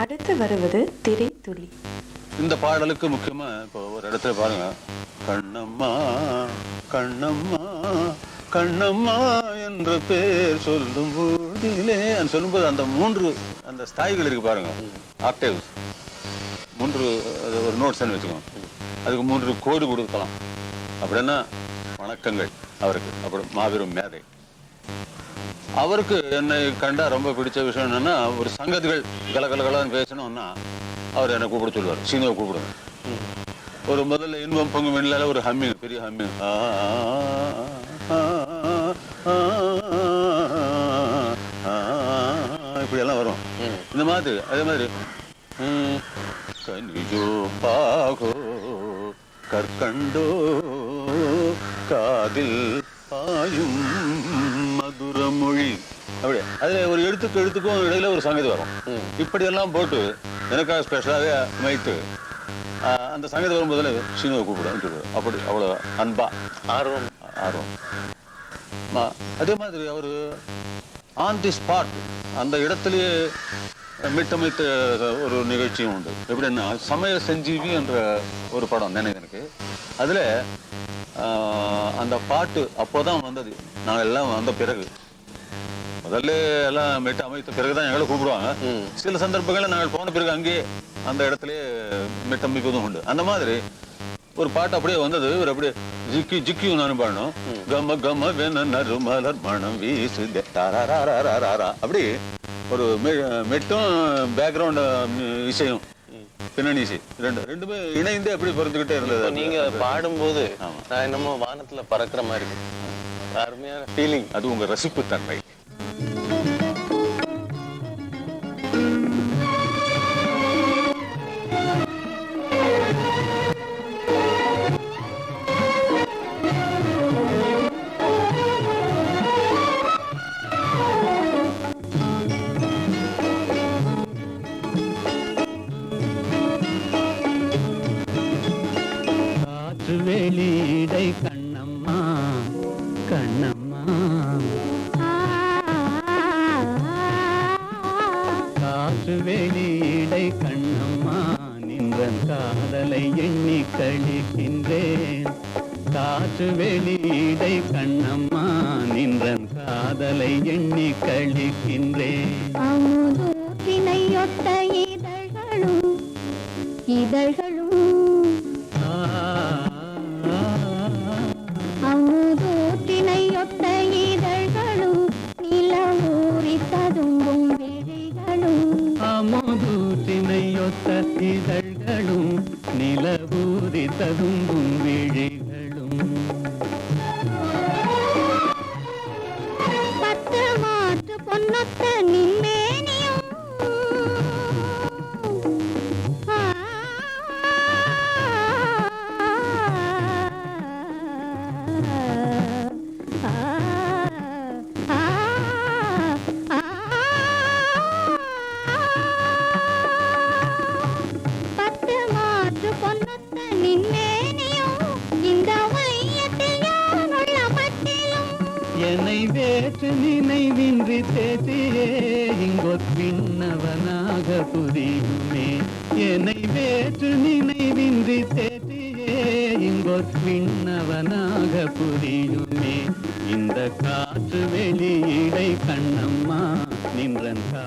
அடுத்து வருவது திரை துளி. இந்த பாடலுக்கு முக்கியமா இப்போ ஒரு இடத்துல பாருங்க. கண்ணம்மா கண்ணம்மா கண்ணம்மா என்ற பேர் சொல்லும் போதிலே சொல்லும்போது அந்த மூன்று அந்த ஸ்தாய்கள் இருக்கு பாருங்க. ஆக்டேவ் மூன்று அது ஒரு நோட்ஸ் வச்சுக்கோங்க. அதுக்கு மூன்று கோடு கொடுக்கலாம். அப்படின்னா வணக்கங்கள் அவருக்கு. அப்படி மாபெரும் மேதை. அவருக்கு என்னை கண்டா ரொம்ப பிடிச்ச விஷயம் என்னன்னா ஒரு சங்கதிகள் கலகலகலான்னு பேசணும்னா அவர் என்னை கூப்பிட சொல்லுவார் சீனியை கூப்பிடுவார் ஒரு முதல்ல இன்பம் பொங்கும் வெண்ணில ஒரு ஹம்மிங் பெரிய ஹம்மிங் இப்படி எல்லாம் வரும் இந்த மாதிரி அதே மாதிரி கனிஜோ பாகோ கற்கண்டோ காதில் பாயும் மொழி. அப்படியே? அதுல ஒரு எழுத்துக்கு எழுத்துக்கும் இடையில ஒரு சங்கதி வரும். இப்படி எல்லாம் போட்டு எனக்காக ஸ்பெஷலாகவே அமைத்து அந்த சங்கதி வரும்போதுல சீனுவை கூப்பிடுவேன். அப்படி அவ்வளோ அன்பா. ஆர்வம். ஆர்வம். அதே மாதிரி அவர் ஆன் தி ஸ்பாட் அந்த இடத்திலேயே மீட்டமைத்த ஒரு நிகழ்ச்சியும் உண்டு. எப்படின்னா சமய சஞ்சீவி என்ற ஒரு படம் நினைவு எனக்கு. அதில் அந்த பாட்டு அப்போதான் வந்தது. நாங்கள் எல்லாம் வந்த பிறகு. முதல்ல எல்லாம் மீட்டு அமைத்த பிறகுதான் எங்களை கூப்பிடுவாங்க. சில சந்தர்ப்பங்களில் நாங்கள் போன பிறகு அங்கேயே அந்த இடத்திலே மீட்டமைப்பதும் உண்டு. அந்த மாதிரி ஒரு பாட்டு அப்படியே வந்தது. இவர் அப்படியே ஜிக்கி ஜிக்கியும் நானும் பாடணும் கம கம வென நறுமலர் மனம் தாராராராராரா. அப்படி ஒரு மெட்டும் பேக்ரவுண்ட் இசையும். பின்னணி இசை. ரெண்டு ரெண்டுமே இணைந்து அப்படி பொறுத்துக்கிட்டே இப்போ இருந்தது. நீங்க பாடும்போது. நான் என்னமோ வானத்துல பறக்கிற மாதிரி. அருமையான ஃபீலிங் அது உங்க ரசிப்பு தன்மை வெளியிடை கண்ணம்மா கண்ணம்மா. காற்று வெளியிடை கண்ணம்மா நின்றன் காதலை எண்ணி கழிக்கின்றேன். காற்று வெளியிடை கண்ணம்மா நின்றன் காதலை எண்ணி கழிக்கின்றேன். அமுதூற்றினையொத்த இதழ்களும் இதழ்களும் அமுதூற்றினையொத்த இதழ்களும் நிலவூரி ததும்பும் விழிகளும் என்னை வேற்று நினைவின்றி தேசியே இங்கொத்விண்ணவனாக புரியுமே என்னை வேற்று நினைவின்றி தேசியே இங்கொத்விண்ணவனாக புரியுமே இந்த காற்று வெளியிடை கண்ணம்மா நின்றன் கா